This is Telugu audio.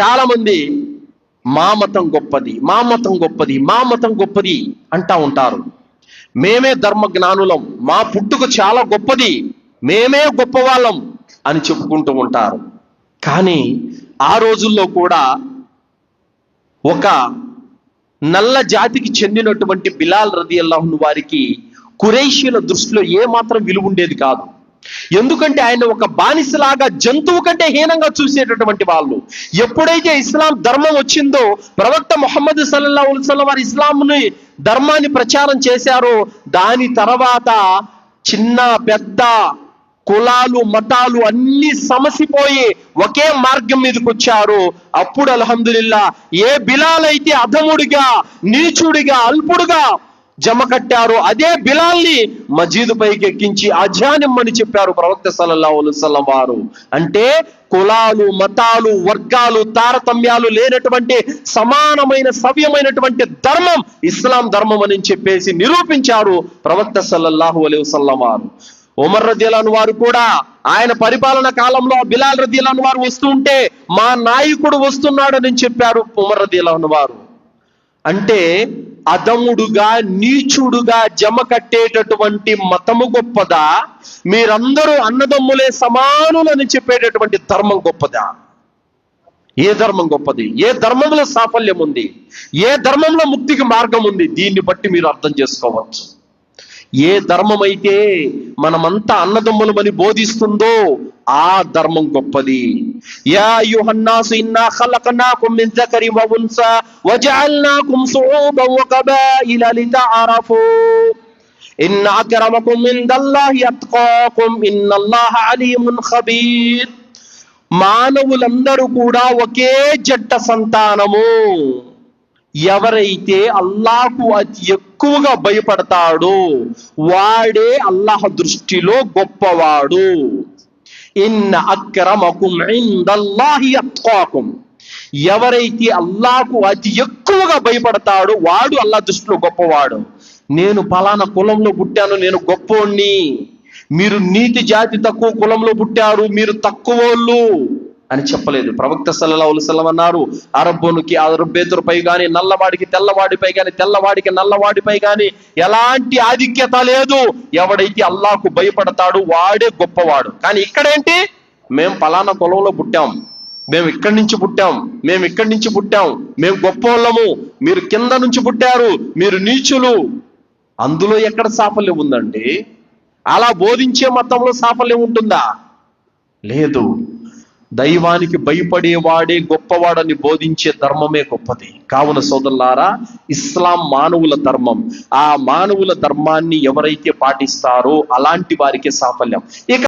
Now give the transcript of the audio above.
చాలా మంది మా మతం గొప్పది మా మతం గొప్పది మా మతం గొప్పది అంటా ఉంటారు. మేమే ధర్మ జ్ఞానులం మా పుట్టుక చాలా గొప్పది మేమే గొప్పవాళ్ళం అని చెప్పుకుంటూ ఉంటారు. కానీ ఆ రోజుల్లో కూడా ఒక నల్ల జాతికి చెందినటువంటి బిలాల్ రది అల్లాహును వారికి కురైషీల దృష్టిలో ఏమాత్రం విలువ ఉండేది కాదు. ఎందుకంటే ఆయన ఒక బానిసలాగా జంతువు కంటే హీనంగా చూసేటటువంటి వాళ్ళు. ఎప్పుడైతే ఇస్లాం ధర్మం వచ్చిందో ప్రవక్త మొహమ్మద్ సల్లల్లా ఉల్సల్ వారి ఇస్లాంని ధర్మాన్ని ప్రచారం చేశారో. దాని తర్వాత చిన్న పెద్ద కులాలు మతాలు అన్ని సమసిపోయి ఒకే మార్గం మీదకి వచ్చారు. అప్పుడు అల్హమ్దులిల్లా ఏ బిలాలైతే అధముడిగా నీచుడిగా అల్పుడుగా జమ కట్టారు. అదే బిలాల్ని మజీదు పైకి ఎక్కించి అజానిమ్మని చెప్పారు ప్రవక్త సల్లల్లాహు వారు. అంటే కులాలు మతాలు వర్గాలు తారతమ్యాలు లేనటువంటి సమానమైన సవ్యమైనటువంటి ధర్మం ఇస్లాం ధర్మం అని చెప్పేసి నిరూపించారు ప్రవక్త సల్లల్లాహు అలైహి వసల్లం వారు. ఉమర్ రదియలాను వారు కూడా ఆయన పరిపాలన కాలంలో బిలాల్ రదియలాను వారు వస్తుంటే మా నాయకుడు వస్తున్నాడని చెప్పారు ఉమర్ రదియలాను వారు. అంటే అదముడుగా నీచుడుగా జమ కట్టేటటువంటి మతము గొప్పదా? మీరందరూ అన్నదమ్ములే సమానులని చెప్పేటటువంటి ధర్మం గొప్పదా? ఏ ధర్మం గొప్పది? ఏ ధర్మంలో సాఫల్యం ఉంది? ఏ ధర్మంలో ముక్తికి మార్గం ఉంది? దీన్ని బట్టి మీరు అర్థం చేసుకోవచ్చు. ఏ ధర్మమైతే మనమంతా అన్నదమ్ములమని బోధిస్తుందో ఆ ధర్మం గొప్పది. యా యుహన్నాసు ఇన్నా ఖలఖనాకుం మిన్ జకరి వ ఉన్సా వజఅల్నాకుం శుఊబన్ వ కబాయిల లితఅరఫు ఇన్న అక్రమకుం ఇందల్లాహి అత్కాకుం ఇన్నల్లాహ అలీమున్ ఖబీర్. మానవులందరూ కూడా ఒకే జట్ట సంతానము. ఎవరైతే అల్లాహకు అతి ఎక్కువగా భయపడతాడో వాడే అల్లాహ్ దృష్టిలో గొప్పవాడు. ఇన్న అక్రమకుం ఇందల్లాహి అత్కాకుం ఎవరైతే అల్లాహకు అతి ఎక్కువగా భయపడతాడో వాడు అల్లాహ్ దృష్టిలో గొప్పవాడు. నేను పలానా కులంలో పుట్టాను నేను గొప్పోణ్ణి. మీరు నీతి జాతి తక్కువ కులంలో పుట్టారు మీరు తక్కువోళ్ళు. అని చెప్పలేదు. ప్రవక్త సల్లల్లాహు అలైహి అన్నారు అరబ్బునికి అరబ్బేతురుపై కానీ నల్లవాడికి తెల్లవాడిపై కానీ తెల్లవాడికి నల్లవాడిపై కానీ ఎలాంటి ఆధిక్యత లేదు. ఎవడైతే అల్లాకు భయపడతాడు వాడే గొప్పవాడు. కానీ ఇక్కడేంటి? మేము పలానా కులంలో పుట్టాం. మేము ఇక్కడి నుంచి పుట్టాం. మేము ఇక్కడి నుంచి పుట్టాం. మేము గొప్పోళ్ళము. మీరు కింద నుంచి పుట్టారు. మీరు నీచులు. అందులో ఎక్కడ సాఫల్యం ఉందండి? అలా బోధించే మతంలో సాఫల్యం ఉంటుందా? లేదు. దైవానికి భయపడేవాడే గొప్పవాడని బోధించే ధర్మమే గొప్పది. కావున సోదరులారా ఇస్లాం మానవుల ధర్మం. ఆ మానవుల ధర్మాన్ని ఎవరైతే పాటిస్తారో అలాంటి వారికి సాఫల్యం. ఇక